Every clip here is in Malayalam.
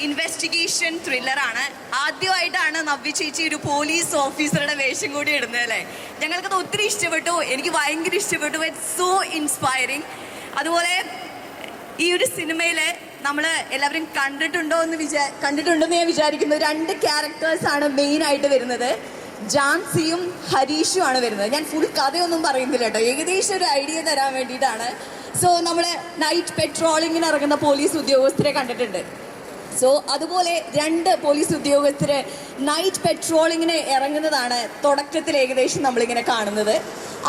ഇൻവെസ്റ്റിഗേഷൻ ത്രില്ലറാണ് ആദ്യമായിട്ടാണ് നവ്യ ചേച്ചി ഒരു പോലീസ് ഓഫീസറുടെ വേഷം കൂടി ഇടുന്നത് അല്ലേ? ഞങ്ങൾക്കത് ഒത്തിരി ഇഷ്ടപ്പെട്ടു. എനിക്ക് ഭയങ്കര ഇഷ്ടപ്പെട്ടു. ഇറ്റ്സ് സോ ഇൻസ്പയറിങ് അതുപോലെ ഈ ഒരു സിനിമയിൽ നമ്മൾ എല്ലാവരും കണ്ടിട്ടുണ്ടോ എന്ന് വിചാ കണ്ടിട്ടുണ്ടെന്ന് ഞാൻ വിചാരിക്കുന്നു. രണ്ട് ക്യാരക്ടേഴ്സാണ് ആയിട്ട് വരുന്നത്. ജാൻസിയും ഹരീഷും ആണ് വരുന്നത്. ഞാൻ ഫുൾ കഥയൊന്നും പറയുന്നില്ല കേട്ടോ. ഏകദേശം ഒരു ഐഡിയ തരാൻ വേണ്ടിയിട്ടാണ്. സോ നമ്മൾ നൈറ്റ് പെട്രോളിങ്ങിന് ഇറങ്ങുന്ന പോലീസ് ഉദ്യോഗസ്ഥരെ കണ്ടിട്ടുണ്ട്. സോ അതുപോലെ രണ്ട് പോലീസ് ഉദ്യോഗസ്ഥര് നൈറ്റ് പെട്രോളിങ്ങിന് ഇറങ്ങുന്നതാണ് തുടക്കത്തിൽ ഏകദേശം നമ്മളിങ്ങനെ കാണുന്നത്.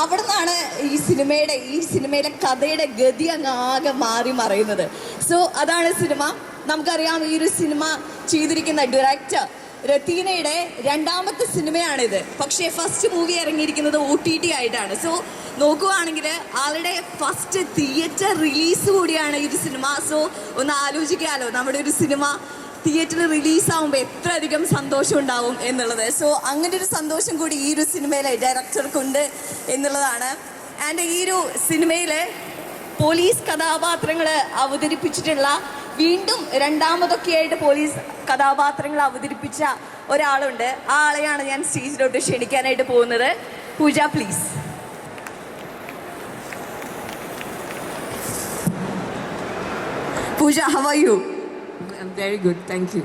അവിടെ നിന്നാണ് ഈ സിനിമയുടെ ഈ സിനിമയിലെ കഥയുടെ ഗതി അങ്ങ് ആകെ മാറി മറയുന്നത്. സോ അതാണ് സിനിമ. നമുക്കറിയാം ഈ ഒരു സിനിമ ചെയ്തിരിക്കുന്ന ഡയറക്ടർ രത്തീനയുടെ രണ്ടാമത്തെ സിനിമയാണിത്. പക്ഷേ ഫസ്റ്റ് മൂവി ഇറങ്ങിയിരിക്കുന്നത് ഒ ടി ടി ആയിട്ടാണ്. സോ നോക്കുവാണെങ്കിൽ ആളുടെ ഫസ്റ്റ് തിയേറ്റർ റിലീസ് കൂടിയാണ് ഈ ഒരു സിനിമ. സോ ഒന്ന് ആലോചിക്കാമല്ലോ നമ്മുടെ ഒരു സിനിമ തിയേറ്ററിൽ റിലീസാവുമ്പോൾ എത്ര അധികം സന്തോഷം ഉണ്ടാവും എന്നുള്ളത്. സോ അങ്ങനെ ഒരു സന്തോഷം കൂടി ഈ ഒരു സിനിമയിലെ ഡയറക്ടർക്കുണ്ട് എന്നുള്ളതാണ്. ആൻഡ് ഈ ഒരു സിനിമയിലെ പോലീസ് കഥാപാത്രങ്ങൾ അവതരിപ്പിച്ചിട്ടുള്ള വീണ്ടും രണ്ടാമതൊക്കെ ആയിട്ട് പോലീസ് കഥാപാത്രങ്ങൾ അവതരിപ്പിച്ച ഒരാളുണ്ട്. ആ ആളെയാണ് ഞാൻ സ്റ്റേജിലോട്ട് ക്ഷണിക്കാനായിട്ട് പോകുന്നത്. Pooja please Pooja how are you very good thank you.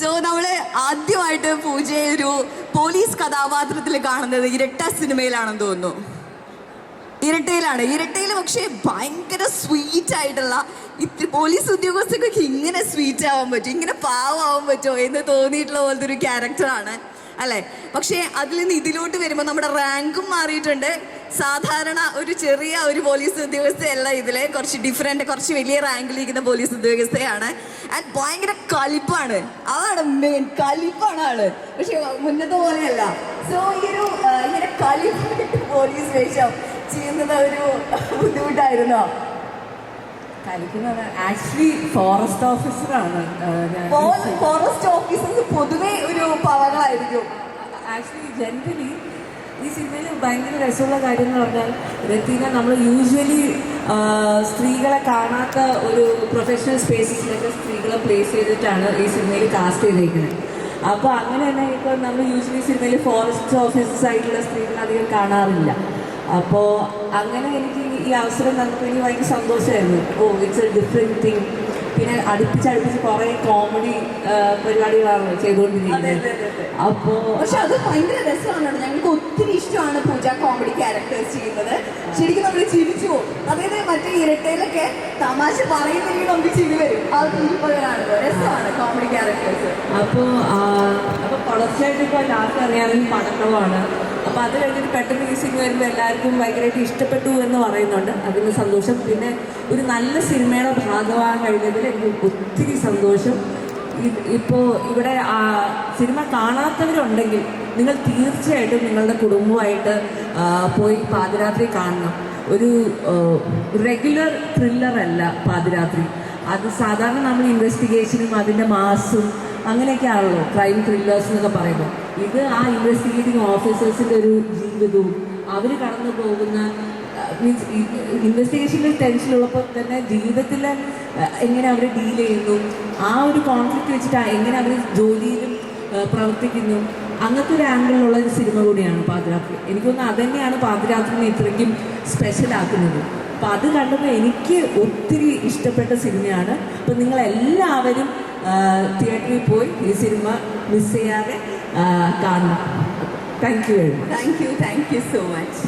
So നമ്മൾ ആദ്യമായിട്ട് പൂജയെ ഒരു പോലീസ് കഥാപാത്രത്തിൽ കാണുന്നത് ഇരട്ട സിനിമയിലാണെന്ന് തോന്നുന്നു. ഇരട്ടയിലാണ്. ഇരട്ടയിൽ പക്ഷേ ഭയങ്കര സ്വീറ്റ് ആയിട്ടുള്ള ഇത്തിരി പോലീസ് ഉദ്യോഗസ്ഥർക്കൊക്കെ ഇങ്ങനെ സ്വീറ്റ് ആവാൻ പറ്റും ഇങ്ങനെ പാവാൻ പറ്റുമോ എന്ന് തോന്നിയിട്ടുള്ള പോലത്തെ ഒരു ക്യാരക്ടറാണ് അല്ലേ? പക്ഷേ അതിൽ നിന്ന് ഇതിലോട്ട് വരുമ്പോൾ നമ്മുടെ റാങ്കും മാറിയിട്ടുണ്ട്. സാധാരണ ഒരു ചെറിയ ഒരു പോലീസ് ഉദ്യോഗസ്ഥയല്ല ഇതിലെ. കുറച്ച് ഡിഫറെന്റ് കുറച്ച് വലിയ റാങ്കിലിരിക്കുന്ന പോലീസ് ഉദ്യോഗസ്ഥയാണ്. ആൻഡ് ഭയങ്കര കലിപ്പാണ്. അതാണ് മെയിൻ കലിപ്പാണ് ആൾ. പക്ഷെ മുന്നത്തെ പോലെയല്ല. സോ ഈ ഒരു ഇങ്ങനെ കലിപ്പായിട്ട് പോലീസ് വേഷം ചെയ്യുന്നത് ഒരു ബുദ്ധിമുട്ടായിരുന്നോ കളിക്കുന്നത് ആക്ച്വലി ഫോറസ്റ്റ് ഓഫീസറാണ് ഫോറസ്റ്റ് ഓഫീസേഴ്സ് പൊതുവെ ഒരു പവറായിരിക്കും ആക്ച്വലി ജനറലി ഈ സിനിമയിൽ ഭയങ്കര രസമുള്ള കാര്യം എന്ന് പറഞ്ഞാൽ രത്തീന നമ്മൾ യൂഷ്വലി സ്ത്രീകളെ കാണാത്ത ഒരു പ്രൊഫഷണൽ സ്പേസസിലൊക്കെ സ്ത്രീകളെ പ്ലേസ് ചെയ്തിട്ടാണ് ഈ സിനിമയിൽ കാസ്റ്റ് ചെയ്തേക്കുന്നത്. അപ്പോൾ അങ്ങനെ തന്നെ ഇപ്പോൾ നമ്മൾ യൂഷ്വലി സിനിമയിൽ ഫോറസ്റ്റ് ഓഫീസേഴ്സ് ആയിട്ടുള്ള സ്ത്രീകളെ അധികം കാണാറില്ല. അപ്പോൾ അങ്ങനെ എനിക്ക് ഈ അവസരം തന്നപ്പോൾ എനിക്ക് ഭയങ്കര സന്തോഷമായിരുന്നു. Oh it's a different thing പിന്നെ അടുപ്പിച്ചടുപ്പിച്ച് കുറേ കോമഡി പരിപാടികളാണ് ചെയ്തുകൊണ്ടിരിക്കുന്നത്. അപ്പോൾ പക്ഷെ അത് ഭയങ്കര രസമാണ് ഞങ്ങൾക്ക് ഒത്തിരി ഇഷ്ടമാണ് പൂജ കോമഡി ക്യാരക്ടേഴ്സ് ചെയ്യുന്നത്. ശരിക്കും നമ്മൾ ചിരിച്ചു പോകും. അതായത് മറ്റേ ഇരട്ടയിലൊക്കെ തമാശ പറയുന്നെങ്കിൽ നമുക്ക് ചിരി വരും. അത് ഇപ്പോഴാണ് രസമാണ് കോമഡി ക്യാരക്ടേഴ്സ് അപ്പോൾ അപ്പോൾ തുടർച്ചയായിട്ട് ഇപ്പോൾ എല്ലാവർക്കും അറിയാവുന്ന പടക്കമാണ് അപ്പോൾ അത് കഴിഞ്ഞിട്ട് പെട്ടെന്ന് ഈ സിനിമ വരുമ്പോൾ എല്ലാവർക്കും ഭയങ്കരമായിട്ട് ഇഷ്ടപ്പെട്ടു എന്ന് പറയുന്നുണ്ട്. അതിന് സന്തോഷം. പിന്നെ ഒരു നല്ല സിനിമയുടെ ഭാഗമാകാൻ കഴിഞ്ഞതിൽ എനിക്ക് ഒത്തിരി സന്തോഷം. ഇപ്പോൾ ഇവിടെ ആ, സിനിമ കാണാത്തവരുണ്ടെങ്കിൽ നിങ്ങൾ തീർച്ചയായിട്ടും നിങ്ങളുടെ കുടുംബമായിട്ട് പോയി പാതിരാത്രി കാണണം. ഒരു റെഗുലർ ത്രില്ലർ അല്ല പാതിരാത്രി. അത് സാധാരണ നമ്മൾ ഇൻവെസ്റ്റിഗേഷനും അതിന്റെ മാസും അങ്ങനെയൊക്കെയാണല്ലോ ക്രൈം ത്രില്ലേഴ്സ് എന്നൊക്കെ പറയുമ്പോൾ ഇത് ആ ഇൻവെസ്റ്റിഗേറ്റിംഗ് ഓഫീസേഴ്സിന്റെ ഒരു ജീവിതവും അവർ കടന്നു പോകുന്ന മീൻസ് ഇൻവെസ്റ്റിഗേഷനിൽ ടെൻഷനുള്ളപ്പോൾ തന്നെ ജീവിതത്തിൽ എങ്ങനെ അവർ ഡീൽ ചെയ്യുന്നു ആ ഒരു കോൺഫ്ലിക്റ്റ് വെച്ചിട്ട് എങ്ങനെ അവർ ജോലിയിലും പ്രവർത്തിക്കുന്നു അങ്ങനത്തെ ഒരു ആംഗിളിലുള്ള ഒരു സിനിമ കൂടിയാണ് പാതിരാത്രി. എനിക്കൊന്ന് അതന്നെയാണ് പാതിരാത്രിനെ ഇത്രയ്ക്കും സ്പെഷ്യലാക്കുന്നത് അപ്പോൾ അത് കണ്ടപ്പോൾ എനിക്ക് ഒത്തിരി ഇഷ്ടപ്പെട്ട സിനിമയാണ് അപ്പോൾ നിങ്ങളെല്ലാവരും തിയേറ്ററിൽ പോയി ഈ സിനിമ മിസ് ചെയ്യാതെ കാണണം. Thank you very thank you thank you so much